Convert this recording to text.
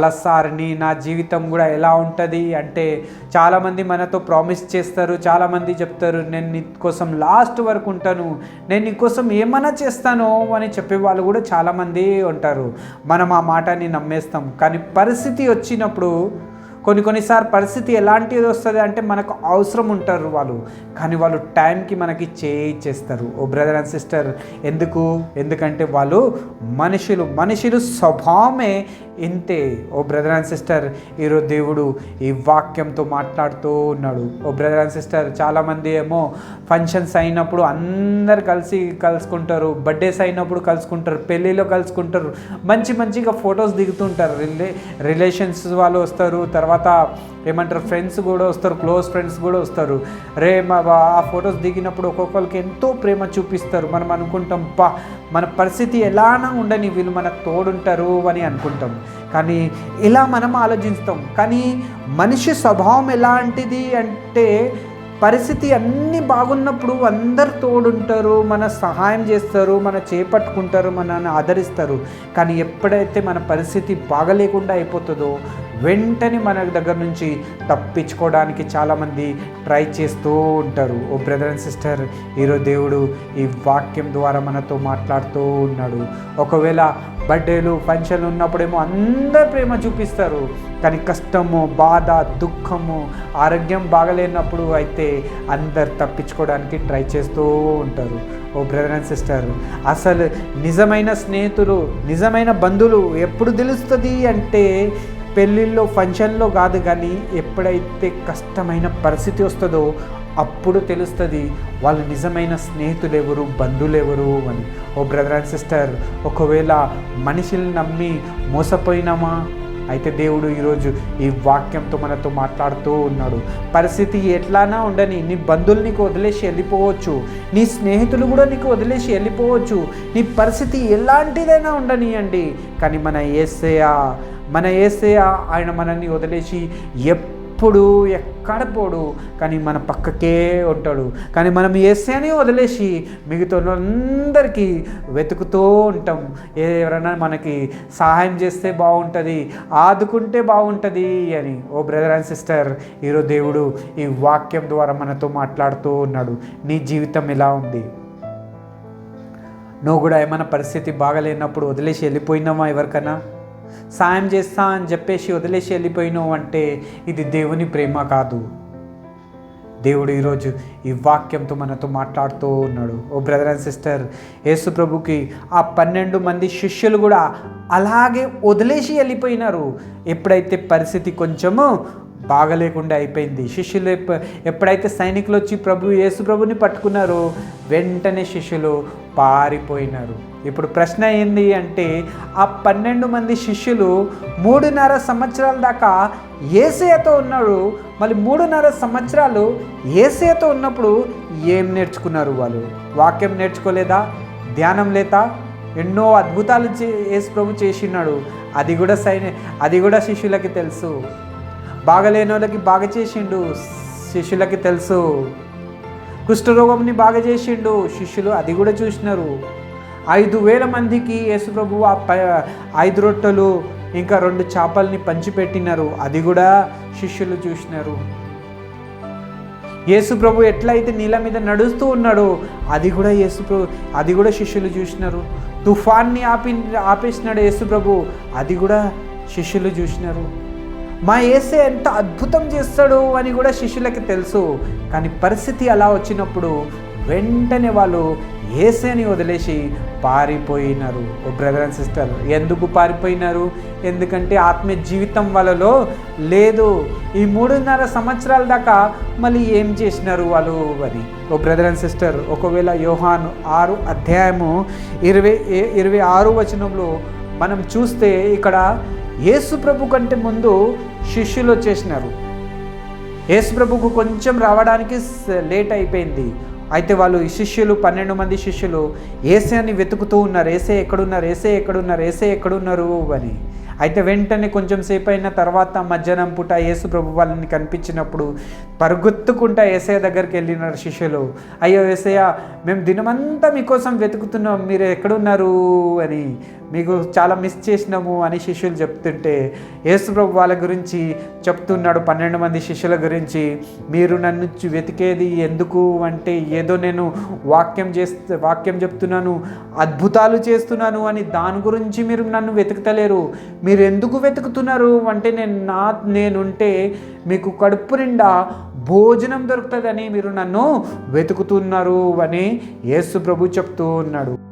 చాలాసార్లు నా జీవితం కూడా ఎలా ఉంటుంది అంటే చాలామంది మనతో ప్రామిస్ చేస్తారు చాలామంది చెప్తారు నేను నీ కోసం లాస్ట్ వరకు ఉంటాను నేను నీ కోసం ఏమైనా చేస్తాను అని చెప్పే వాళ్ళు కూడా చాలామంది ఉంటారు. మనం ఆ మాటని నమ్మేస్తాం. కానీ పరిస్థితి వచ్చినప్పుడు కొన్ని కొన్నిసార్లు పరిస్థితి ఎలాంటిది వస్తుంది అంటే మనకు అవసరం ఉంటారు వాళ్ళు. కానీ వాళ్ళు టైంకి మనకి చేయిచ్చేస్తారు ఓ బ్రదర్ అండ్ సిస్టర్ ఎందుకు? ఎందుకంటే వాళ్ళు మనుషులు మనుషులు స్వభావమే ఇంతే. ఓ బ్రదర్ అండ్ సిస్టర్ ఈరోజు దేవుడు ఈ వాక్యంతో మాట్లాడుతూ ఉన్నాడు. ఓ బ్రదర్ అండ్ సిస్టర్ చాలామంది ఏమో ఫంక్షన్స్ అయినప్పుడు అందరు కలిసి కలుసుకుంటారు. బర్త్డేస్ అయినప్పుడు కలుసుకుంటారు. పెళ్ళిలో కలుసుకుంటారు. మంచి మంచిగా ఫొటోస్ దిగుతుంటారు. రిలే రిలేషన్స్ వాళ్ళు వస్తారు. తర్వాత తర్వాత ఏమంటారు ఫ్రెండ్స్ కూడా వస్తారు క్లోజ్ ఫ్రెండ్స్ కూడా వస్తారు. రే మా ఆ ఫొటోస్ దిగినప్పుడు ఒక్కొక్కరికి ఎంతో ప్రేమ చూపిస్తారు. మనం అనుకుంటాం పా మన పరిస్థితి ఎలానా ఉండని వీళ్ళు మనకు తోడుంటారు అని అనుకుంటాం. కానీ ఇలా మనం ఆలోచిస్తాం. కానీ మనిషి స్వభావం ఎలాంటిది అంటే పరిస్థితి అన్నీ బాగున్నప్పుడు అందరు తోడుంటారు మన సహాయం చేస్తారు మన చేపట్టుకుంటారు మనల్ని ఆదరిస్తారు. కానీ ఎప్పుడైతే మన పరిస్థితి బాగలేకుండా అయిపోతుందో వెంటనే మన దగ్గర నుంచి తప్పించుకోవడానికి చాలామంది ట్రై చేస్తూ ఉంటారు. ఓ బ్రదర్ అండ్ సిస్టర్ ఈరోజు దేవుడు ఈ వాక్యం ద్వారా మనతో మాట్లాడుతూ ఉన్నాడు. ఒకవేళ బర్త్డేలు ఫంక్షన్లు ఉన్నప్పుడేమో అందరు ప్రేమ చూపిస్తారు. కానీ కష్టము బాధ దుఃఖము ఆరోగ్యం బాగలేనప్పుడు అయితే అందరు తప్పించుకోవడానికి ట్రై చేస్తూ ఉంటారు. ఓ బ్రదర్ అండ్ సిస్టర్ అసలు నిజమైన స్నేహితులు నిజమైన బంధువులు ఎప్పుడు తెలుస్తుంది? అంటే పెళ్ళిళ్ళలో ఫంక్షన్లో కాదు కానీ ఎప్పుడైతే కష్టమైన పరిస్థితి వస్తుందో అప్పుడు తెలుస్తుంది వాళ్ళు నిజమైన స్నేహితులు ఎవరు బంధువులు ఎవరు అని. ఓ బ్రదర్ అండ్ సిస్టర్ ఒకవేళ మనిషిని నమ్మి మోసపోయినామా? అయితే దేవుడు ఈరోజు ఈ వాక్యంతో మనతో మాట్లాడుతూ ఉన్నాడు. పరిస్థితి ఎట్లానా ఉండని నీ బంధువులు నీకు వదిలేసి వెళ్ళిపోవచ్చు. నీ స్నేహితులు కూడా నీకు వదిలేసి వెళ్ళిపోవచ్చు. నీ పరిస్థితి ఎలాంటిదైనా ఉండనియండి. కానీ మన ఏసయా మన ఏసయ ఆయన మనల్ని వదిలేసి ఎప్పుడు ఎక్కడ పోడు కానీ మన పక్కకే ఉంటాడు. కానీ మనం ఏసేనే వదిలేసి మిగతా అందరికీ వెతుకుతూ ఉంటాం. ఎవరైనా మనకి సహాయం చేస్తే బాగుంటుంది ఆదుకుంటే బాగుంటుంది అని. ఓ బ్రదర్ అండ్ సిస్టర్ ఈరోజు దేవుడు ఈ వాక్యం ద్వారా మనతో మాట్లాడుతూ ఉన్నాడు. నీ జీవితం ఎలా ఉంది. నువ్వు కూడా ఏమైనా పరిస్థితి బాగలేనప్పుడు వదిలేసి వెళ్ళిపోయినామా ఎవరికైనా సాయం చేస్తా అని చెప్పేసి వదిలేసి వెళ్ళిపోయినావు అంటే ఇది దేవుని ప్రేమ కాదు. దేవుడు ఈరోజు ఈ వాక్యంతో మనతో మాట్లాడుతూ ఉన్నాడు. ఓ బ్రదర్ అండ్ సిస్టర్ యేసు ప్రభుకి ఆ పన్నెండు మంది శిష్యులు కూడా అలాగే వదిలేసి వెళ్ళిపోయినారు. ఎప్పుడైతే పరిస్థితి కొంచెము బాగలేకుండా అయిపోయింది. శిష్యులు ఎప్పుడైతే సైనికులు వచ్చి ప్రభు యేసు ప్రభుని పట్టుకున్నారో వెంటనే శిష్యులు పారిపోయినారు. ఇప్పుడు ప్రశ్న ఏంది అంటే ఆ పన్నెండు మంది శిష్యులు మూడున్నర సంవత్సరాల దాకా ఏసయతో ఉన్నాడు మళ్ళీ మూడున్నర సంవత్సరాలు ఏసయతో ఉన్నప్పుడు ఏం నేర్చుకున్నారు వాళ్ళు? వాక్యం నేర్చుకోలేదా? ధ్యానం లేదా ఎన్నో అద్భుతాలు చే యేసు ప్రభు చేసినాడు అది కూడా సైని అది కూడా శిష్యులకి తెలుసు. బాగలేని వాళ్ళకి బాగా చేసిండు. శిష్యులకి తెలుసు. కుష్ఠరోగంని బాగా చేసిండు. శిష్యులు అది కూడా చూసినారు. ఐదు వేల మందికి యేసుప్రభు ఆ ప ఐదు రొట్టెలు ఇంకా రెండు చేపల్ని పంచిపెట్టినారు. అది కూడా శిష్యులు చూసినారు. యేసుప్రభు ఎట్లయితే నీళ్ళ మీద నడుస్తూ ఉన్నాడో అది కూడా యేసుప్రభు అది కూడా శిష్యులు చూసినారు. తుఫాన్ని ఆపి ఆపేసినాడు యేసుప్రభు అది కూడా శిష్యులు చూసినారు. మా ఏసే ఎంత అద్భుతం చేస్తాడు అని కూడా శిష్యులకి తెలుసు. కానీ పరిస్థితి అలా వచ్చినప్పుడు వెంటనే వాళ్ళు ఏసేని వదిలేసి పారిపోయినారు. ఓ బ్రదర్ అండ్ సిస్టర్ ఎందుకు పారిపోయినారు? ఎందుకంటే ఆత్మీయ జీవితం వాళ్ళలో లేదు. ఈ మూడున్నర సంవత్సరాల దాకా మళ్ళీ ఏం చేసినారు వాళ్ళు అని. ఓ బ్రదర్ అండ్ సిస్టర్ ఒకవేళ యోహాన్ ఆరు అధ్యాయము ఇరవై ఇరవై ఆరు వచనంలో మనం చూస్తే ఇక్కడ యేసుప్రభు కంటే ముందు శిష్యులు వచ్చేసినారు. యేసుప్రభుకు కొంచెం రావడానికి లేట్ అయిపోయింది. అయితే వాళ్ళు ఈ శిష్యులు పన్నెండు మంది శిష్యులు ఏసే అని వెతుకుతూ ఉన్నారు. ఏసే ఎక్కడున్నారు? ఏసే ఎక్కడున్నారు? ఏసే ఎక్కడున్నారు? అని. అయితే వెంటనే కొంచెం సేపు అయిన తర్వాత మధ్యాహ్నం పూట యేసు ప్రభు వాళ్ళని కనిపించినప్పుడు పరుగుత్తుకుంటా ఏసయ దగ్గరికి వెళ్ళినారు శిష్యులు. అయ్యో ఏసయ్య మేము దినమంతా మీకోసం వెతుకుతున్నాం. మీరు ఎక్కడున్నారు? అని. మీకు చాలా మిస్ చేసినాము అని శిష్యులు చెప్తుంటే యేసు ప్రభు వాళ్ళ గురించి చెప్తున్నాడు పన్నెండు మంది శిష్యుల గురించి. మీరు నన్ను వెతికేది ఎందుకు అంటే ఏదో నేను వాక్యం చేస్తే వాక్యం చెప్తున్నాను అద్భుతాలు చేస్తున్నాను అని దాని గురించి మీరు నన్ను వెతుకుతలేరు. మీరు ఎందుకు వెతుకుతున్నారు అంటే నేను నా నేనుంటే మీకు కడుపు నిండా భోజనం దొరుకుతుందని మీరు నన్ను వెతుకుతున్నారు అని యేసు ప్రభు చెప్తూ ఉన్నాడు.